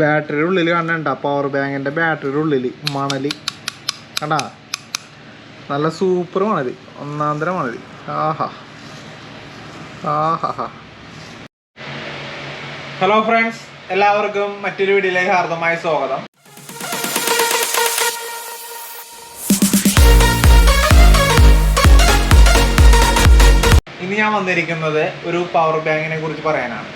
ബാറ്ററിയുടെ ഉള്ളിൽ കണ്ടണ്ട പവർ ബാങ്കിന്റെ ബാറ്ററിയുടെ ഉള്ളിൽ മണൽ. കണ്ടാ? നല്ല സൂപ്പർ മണൽ. ഒന്നാം തരം മണൽ. ആഹാ. ആഹാ. ഹലോ ഫ്രണ്ട്സ് എല്ലാവർക്കും മറ്റൊരു വീഡിയോയിലേക്ക് ഹാർദമായ സ്വാഗതം. ഇനി ഞാൻ വന്നിരിക്കുന്നത് ഒരു പവർ ബാങ്കിനെ കുറിച്ച് പറയാനാണ്.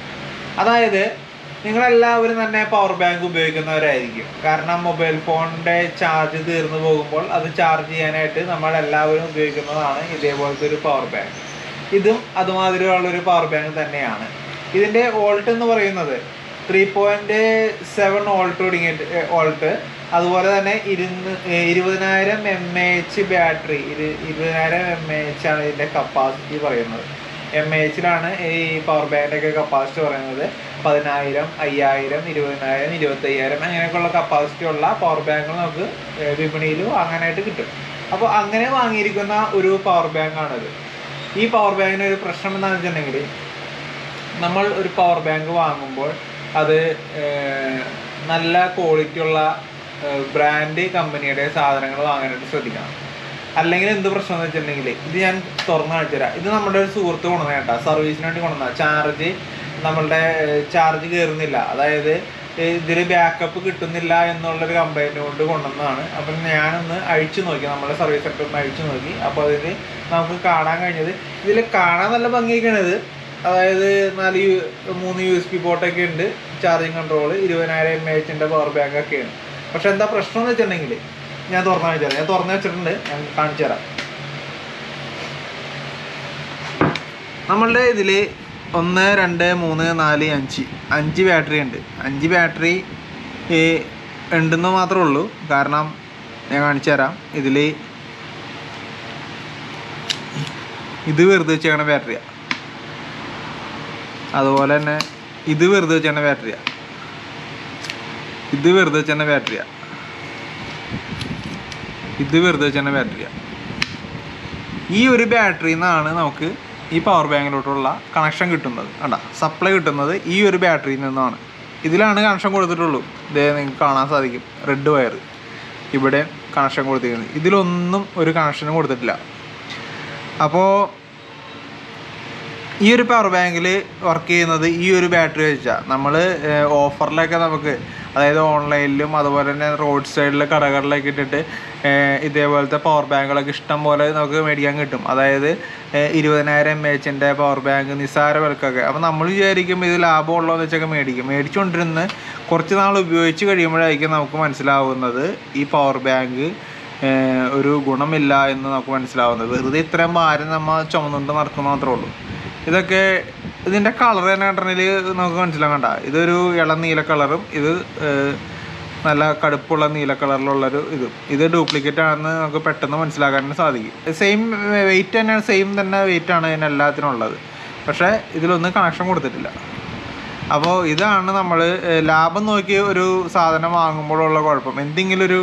അതായത് നിങ്ങളെല്ലാവരും തന്നെ പവർ ബാങ്ക് ഉപയോഗിക്കുന്നവരായിരിക്കും. കാരണം മൊബൈൽ ഫോണിന്റെ ചാർജ് തീർന്നു പോകുമ്പോൾ അത് ചാർജ് ചെയ്യാനായിട്ട് നമ്മൾ എല്ലാവരും ഉപയോഗിക്കുന്നതാണ് ഇതേപോലത്തെ ഒരു പവർ ബാങ്ക് ഇതും അതുമാതിരിയുള്ളൊരു പവർ ബാങ്ക് തന്നെയാണ്. ഇതിന്റെ ഓൾട്ട് എന്ന് പറയുന്നത് ത്രീ പോയിന്റ് സെവൻ ഓൾട്ട് തുടങ്ങിയിട്ട് ഓൾട്ട് അതുപോലെ തന്നെ ഇരുന്ന് ഇരുപതിനായിരം എം എ എച്ച് ബാറ്ററി ഇരു ഇരുപതിനായിരം എം എ എച്ച് ആണ് ഇതിന്റെ കപ്പാസിറ്റി പറയുന്നത്. എം എച്ചിലാണ് ഈ പവർ ബാങ്കിന്റെയൊക്കെ കപ്പാസിറ്റി പറയുന്നത്. പതിനായിരം അയ്യായിരം ഇരുപതിനായിരം ഇരുപത്തയ്യായിരം അങ്ങനെയൊക്കെയുള്ള കപ്പാസിറ്റി ഉള്ള പവർ ബാങ്കുകൾ നമുക്ക് വിപണിയിൽ വാങ്ങാനായിട്ട് കിട്ടും. അപ്പോൾ അങ്ങനെ വാങ്ങിയിരിക്കുന്ന ഒരു പവർ ബാങ്കാണത് ഈ പവർ ബാങ്കിന് ഒരു പ്രശ്നം എന്താണെന്ന് വെച്ചിട്ടുണ്ടെങ്കിൽ നമ്മൾ ഒരു പവർ ബാങ്ക് വാങ്ങുമ്പോൾ അത് നല്ല ക്വാളിറ്റി ഉള്ള ബ്രാൻഡ് കമ്പനിയുടെ സാധനങ്ങൾ വാങ്ങാനായിട്ട് ശ്രദ്ധിക്കണം. അല്ലെങ്കിൽ എന്ത് പ്രശ്നം എന്ന് വെച്ചിട്ടുണ്ടെങ്കിൽ ഇത് ഞാൻ തുറന്നു കാണിച്ചു തരാം. ഇത് നമ്മുടെ ഒരു സുഹൃത്ത് കൊണ്ടുവന്ന കേട്ടോ. സർവീസിന് വേണ്ടി കൊണ്ടുവന്ന ചാർജ് നമ്മളുടെ ചാർജ് കയറുന്നില്ല. അതായത് ഇതിൽ ബാക്കപ്പ് കിട്ടുന്നില്ല എന്നുള്ളൊരു കംപ്ലൈന്റ് കൊണ്ട് കൊണ്ടുവന്നതാണ്. അപ്പം ഞാനൊന്ന് അഴിച്ചു നോക്കി. നമ്മുടെ സർവീസ് സെക്ടറിൽ ഒന്ന് അഴിച്ചു നോക്കി. അപ്പോൾ അതിൽ നമുക്ക് കാണാൻ കഴിഞ്ഞത് ഇതിൽ കാണാൻ നല്ല ഭംഗിയൊക്കെയാണിത് അതായത് നാല് യു മൂന്ന് യു എസ് പി പോർട്ടൊക്കെ ഉണ്ട്. ചാർജിങ് കൺട്രോൾ ഇരുപതിനായിരം എം എച്ചിന്റെ പവർ ബാങ്ക് ഒക്കെയാണ്. പക്ഷെ എന്താ പ്രശ്നം എന്ന് വെച്ചിട്ടുണ്ടെങ്കിൽ ഞാൻ തുറന്നു വെച്ചാൽ ഞാൻ തുറന്നു വെച്ചിട്ടുണ്ട്. ഞാൻ കാണിച്ചു തരാം. നമ്മളുടെ ഇതിൽ ഒന്ന് രണ്ട് മൂന്ന് നാല് അഞ്ച്. അഞ്ച് ബാറ്ററി ഉണ്ട്. അഞ്ച് ബാറ്ററി ഉണ്ടെന്ന് മാത്രമേ ഉള്ളൂ. കാരണം ഞാൻ കാണിച്ചു തരാം. ഇതിൽ ഇത് വെറുതെ വെച്ചേക്കണ ബാറ്ററിയാണ് അതുപോലെ തന്നെ ഇത് വെറുതെ വെച്ചേക്കണ ബാറ്ററിയാണ് ഇത് വെറുതെ വെച്ചേക്കണ ബാറ്ററിയാണ് ഇത് വെറുതെ വെച്ചാൽ ബാറ്ററിയ ഈ ഒരു ബാറ്ററിയിൽ നിന്നാണ് നമുക്ക് ഈ പവർ ബാങ്കിലോട്ടുള്ള കണക്ഷൻ കിട്ടുന്നത്. കണ്ട സപ്ലൈ കിട്ടുന്നത് ഈ ഒരു ബാറ്ററിയിൽ നിന്നാണ്. ഇതിലാണ് കണക്ഷൻ കൊടുത്തിട്ടുള്ളൂ. ഇതേ നിങ്ങൾക്ക് കാണാൻ സാധിക്കും. റെഡ് വയർ ഇവിടെ കണക്ഷൻ കൊടുത്തിരിക്കുന്നത് ഇതിലൊന്നും ഒരു കണക്ഷനും കൊടുത്തിട്ടില്ല. അപ്പോൾ ഈ ഒരു പവർ ബാങ്കിൽ വർക്ക് ചെയ്യുന്നത് ഈ ഒരു ബാറ്ററി വെച്ചാൽ നമ്മൾ ഓഫറിലൊക്കെ നമുക്ക് അതായത് ഓൺലൈനിലും അതുപോലെ തന്നെ റോഡ് സൈഡിലെ കടകളിലൊക്കെ ഇട്ടിട്ട് ഇതേപോലത്തെ പവർ ബാങ്കുകളൊക്കെ ഇഷ്ടം പോലെ നമുക്ക് മേടിക്കാൻ കിട്ടും. അതായത് ഇരുപതിനായിരം എം എച്ചിന്റെ പവർ ബാങ്ക് നിസ്സാര വിലക്കൊക്കെ. അപ്പോൾ നമ്മൾ വിചാരിക്കും ഇത് ലാഭമുള്ളതെന്ന് വെച്ചൊക്കെ മേടിക്കും. മേടിച്ചുകൊണ്ടിരുന്ന് കുറച്ച് നാൾ ഉപയോഗിച്ച് കഴിയുമ്പോഴായിരിക്കും നമുക്ക് മനസ്സിലാവുന്നത് ഈ പവർ ബാങ്ക് ഒരു ഗുണമില്ല എന്ന് നമുക്ക് മനസ്സിലാവുന്നത്. വെറുതെ ഇത്രയും ഭാരം നമ്മൾ ചുമന്നുകൊണ്ട് നടക്കുന്ന മാത്രമേ ഉള്ളൂ. ഇതൊക്കെ ഇതിന്റെ കളർ തന്നെ കണ്ടിട്ടുണ്ടെങ്കിൽ നമുക്ക് മനസ്സിലാകണ്ട ഇതൊരു ഇളം നീല കളറും ഇത് നല്ല കടുപ്പുള്ള നീല കളറിലുള്ളൊരു ഇതും. ഇത് ഡ്യൂപ്ലിക്കേറ്റ് ആണെന്ന് നമുക്ക് പെട്ടെന്ന് മനസ്സിലാക്കാൻ സാധിക്കും. സെയിം വെയിറ്റ് തന്നെയാണ് സെയിം തന്നെ വെയിറ്റ് ആണ് ഇതിന് എല്ലാത്തിനും ഉള്ളത്. പക്ഷേ ഇതിലൊന്നും കണക്ഷൻ കൊടുത്തിട്ടില്ല. അപ്പോൾ ഇതാണ് നമ്മൾ ലാഭം നോക്കി ഒരു സാധനം വാങ്ങുമ്പോഴുള്ള കുഴപ്പം. എന്തെങ്കിലും ഒരു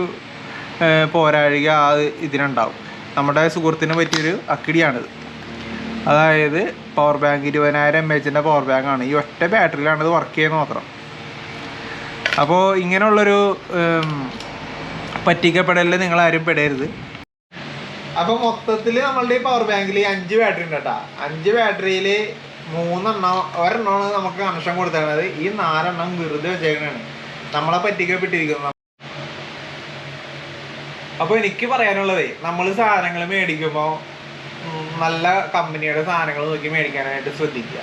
പോരാഴിക ആ ഇതിനുണ്ടാവും. നമ്മുടെ സുഹൃത്തിന് പറ്റിയൊരു അക്കിടിയാണിത്. അതായത് പവർ ബാങ്ക് ഇരുപതിനായിരം എം എച്ചിന്റെ പവർ ബാങ്കാണ് ഈ ഒറ്റ ബാറ്ററിയിലാണ് ഇത് വർക്ക് ചെയ്യുന്നത് മാത്രം. അപ്പോൾ ഇങ്ങനെയുള്ളൊരു പറ്റിക്കപ്പെടലിൽ നിങ്ങൾ ആരും പെടരുത്. അപ്പോൾ മൊത്തത്തിൽ നമ്മളുടെ ഈ പവർ ബാങ്കിൽ അഞ്ച് ബാറ്ററി ഉണ്ട് കേട്ടോ. അഞ്ച് ബാറ്ററിയിൽ മൂന്നെണ്ണം ഒരെണ്ണമാണ് നമുക്ക് കണക്ഷൻ കൊടുത്തേക്കുന്നത് ഈ നാലെണ്ണം വെറുതെ വെച്ചേക്കണാണ് നമ്മളെ പറ്റിക്കപ്പെട്ടിരിക്കുന്നത് അപ്പോൾ എനിക്ക് പറയാനുള്ളതേ നമ്മൾ സാധനങ്ങൾ മേടിക്കുമ്പോൾ നല്ല കമ്പനിയുടെ സാധനങ്ങൾ നോക്കി മേടിക്കാനായിട്ട് ശ്രദ്ധിക്കുക.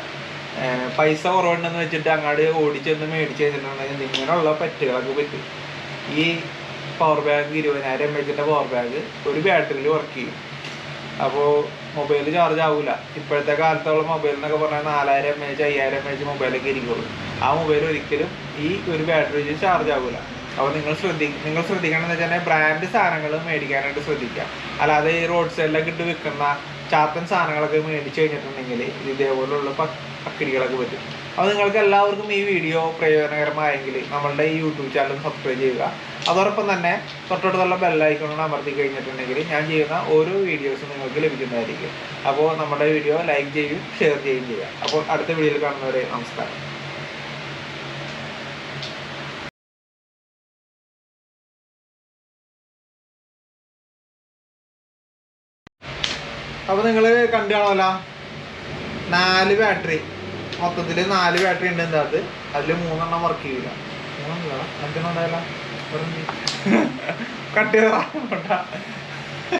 പൈസ കുറവുണ്ടെന്ന് വെച്ചിട്ട് അങ്ങോട്ട് ഓടിച്ചെന്ന് മേടിച്ച് വെച്ചിട്ടുണ്ടെങ്കിൽ ഇങ്ങനെയുള്ള പറ്റുകളൊക്കെ പറ്റും. ഈ പവർ ബാങ്ക് ഇരുപതിനായിരം എം എച്ചിന്റെ പവർ ബാങ്ക് ഒരു ബാറ്ററിയിൽ വർക്ക് ചെയ്യും. അപ്പോൾ മൊബൈൽ ചാർജ് ആവില്ല ഇപ്പോഴത്തെ കാലത്തുള്ള മൊബൈൽ എന്നൊക്കെ പറഞ്ഞാൽ നാലായിരം എം എച്ച് അയ്യായിരം എം എച്ച് മൊബൈലൊക്കെ ഇരിക്കുള്ളൂ. ആ മൊബൈൽ ഒരിക്കലും ഈ ഒരു ബാറ്ററി വെച്ച് ചാർജ് ആവില്ല അപ്പോൾ നിങ്ങൾ ശ്രദ്ധി നിങ്ങൾ ശ്രദ്ധിക്കണം എന്ന് വെച്ചാൽ ബ്രാൻഡ് സാധനങ്ങൾ മേടിക്കാനായിട്ട് ശ്രദ്ധിക്കുക അല്ലാതെ ഈ റോഡ് സൈഡിലൊക്കെ ഇട്ട് വിൽക്കുന്ന ചാത്തൻ സാധനങ്ങളൊക്കെ മേടിച്ച് കഴിഞ്ഞിട്ടുണ്ടെങ്കിൽ ഇത് ഇതേപോലുള്ള പക്കിടികളൊക്കെ പറ്റും. അപ്പോൾ നിങ്ങൾക്ക് എല്ലാവർക്കും ഈ വീഡിയോ പ്രയോജനകരമായെങ്കിൽ നമ്മളുടെ ഈ യൂട്യൂബ് ചാനൽ സബ്സ്ക്രൈബ് ചെയ്യുക. അതോടൊപ്പം തന്നെ തൊട്ടടുത്തുള്ള ബെല്ലൈക്കൺ അമർത്തി കഴിഞ്ഞിട്ടുണ്ടെങ്കിൽ ഞാൻ ചെയ്യുന്ന ഓരോ വീഡിയോസും നിങ്ങൾക്ക് ലഭിക്കുന്നതായിരിക്കും. അപ്പോൾ നമ്മുടെ വീഡിയോ ലൈക്ക് ചെയ്യും ഷെയർ ചെയ്യുകയും ചെയ്യുക അപ്പോൾ അടുത്ത വീഡിയോയിൽ കാണുന്നവരെ നമസ്കാരം. അപ്പോൾ നിങ്ങൾ കണ്ടു നാല് ബാറ്ററി മൊത്തത്തിൽ നാല് ബാറ്ററി ഉണ്ട് എന്താ അത്? അതിൽ മൂന്നെണ്ണം വർക്ക് ചെയ്യില്ല മൂന്നെണ്ണം അഞ്ചെണ്ണം ഉണ്ടായില്ല കട്ട് ചെയ്താ